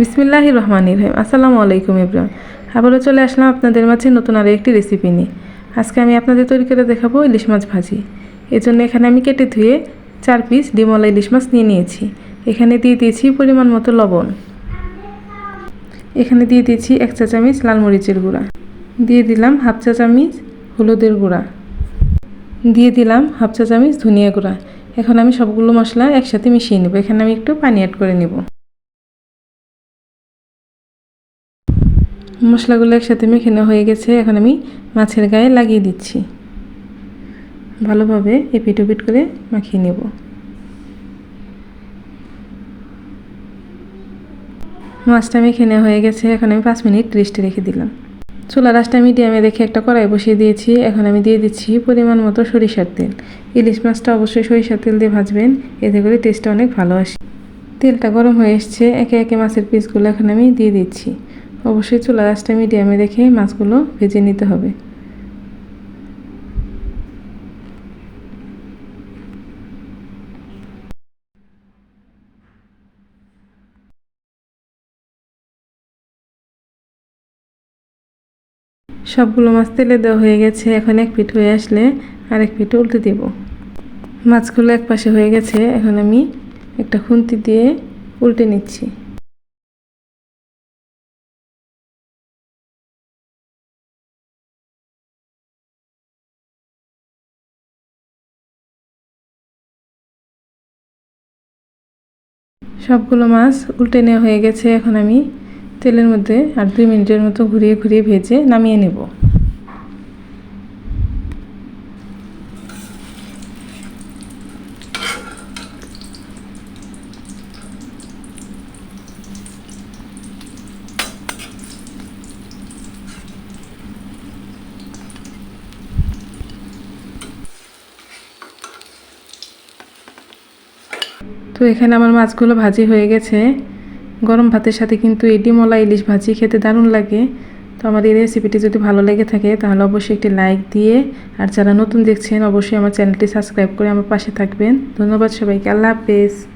বিসমিল্লাহ রহমান রহিম। আসসালামু আলাইকুম ইব্রাহিম। আবারও চলে আসলাম আপনাদের মাঝে নতুন আরও একটি রেসিপি নিয়ে। আজকে আমি আপনাদের তৈরি করে দেখাবো ইলিশ মাছ ভাজি। এই জন্য এখানে আমি কেটে ধুয়ে চার পিস ডিমলা ইলিশ মাছ নিয়ে নিয়েছি। এখানে দিয়ে দিয়েছি পরিমাণ মতো লবণ। এখানে দিয়ে দিয়েছি এক চা চামচ লাল মরিচের গুঁড়া। দিয়ে দিলাম হাফ চা চামচ হলুদের গুঁড়া। দিয়ে দিলাম হাফ চা চামচ ধনিয়া গুঁড়া। এখন আমি সবগুলো মশলা একসাথে মিশিয়ে নেব। এখানে আমি একটু পানি অ্যাড করে নেব। মশলাগুলো একসাথে মেখে হয়ে গেছে, এখন আমি মাছের গায়ে লাগিয়ে দিচ্ছি। ভালোভাবে এপিট ওপিট করে মাখিয়ে নেব। মাছটা মেখে নেওয়া হয়ে গেছে, এখন আমি পাঁচ মিনিট রেস্টে রেখে দিলাম। চুলা রাসটা মিডিয়ামে রেখে একটা কড়াই বসিয়ে দিয়েছি, এখন আমি দিয়ে দিচ্ছি পরিমাণ মতো সরিষার তেল। ইলিশ মাছটা অবশ্যই সরিষার তেল দিয়ে ভাজবেন, এতে করে টেস্টটা অনেক ভালো আসে। তেলটা গরম হয়ে এসছে, একে একে মাছের পিসগুলো এখন আমি দিয়ে দিচ্ছি। অবশ্যই চুলা রাসটা মিডিয়ামে রেখে মাছগুলো ভেজে নিতে হবে। সবগুলো মাছ তেলে দেওয়া হয়ে গেছে। এখন এক পিঠ হয়ে আসলে আরেক পিঠ উল্টে দেব। মাছগুলো এক পাশে হয়ে গেছে। এখন আমি একটা খুন্তি দিয়ে উল্টে নিচ্ছি। সবগুলো মাছ উল্টে নেওয়া হয়ে গেছে। এখন আমি তেলের মধ্যে আর দুই মিনিটের মতো ঘুরিয়ে ঘুরিয়ে ভেজে নামিয়ে নেব। তো এখানে আমার মাছগুলো ভাজি হয়ে গেছে। গরম ভাতের সাথে কিন্তু এই ডিমলা ইলিশ ভাজি খেতে দারুণ লাগে। তো আমার এই রেসিপিটি যদি ভালো লেগে থাকে, তাহলে অবশ্যই একটি লাইক দিয়ে, আর যারা নতুন দেখছেন, অবশ্যই আমার চ্যানেলটি সাবস্ক্রাইব করে আমার পাশে থাকবেন। ধন্যবাদ সবাইকে, আল্লাহ হাফেজ।